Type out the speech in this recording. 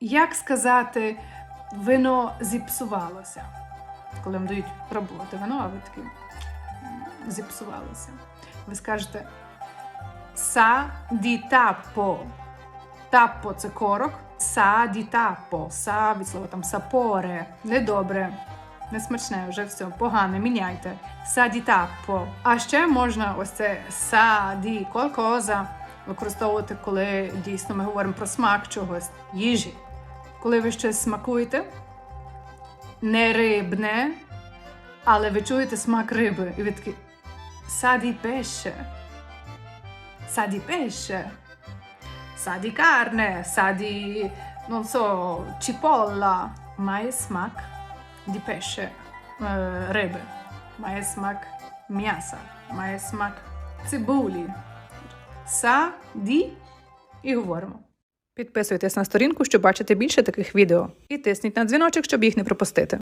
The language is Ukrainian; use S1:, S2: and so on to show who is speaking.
S1: Як сказати, вино зіпсувалося? Коли вам дають пробувати вино, а ви такі зіпсувалося. Ви скажете са ді тапо. Тапо це корок. Са ді тапо. Са від слова там сапоре. Недобре. Несмачне, вже все, погане, міняйте. Са ді тапо. А ще можна ось це са ді колкоза використовувати, коли дійсно ми говоримо про смак чогось, їжі. Коли ви щось смакуєте, не рибне, але ви чуєте смак риби. І ви такі са ді пеше. Sa di carne, sa di, non so, cipolla. Має смак di pesce, е, риби. Має смак м'яса. Має смак цибулі. Са ді і говоримо. Підписуйтесь на сторінку, щоб бачити більше таких відео. І тисніть на дзвіночок, щоб їх не пропустити.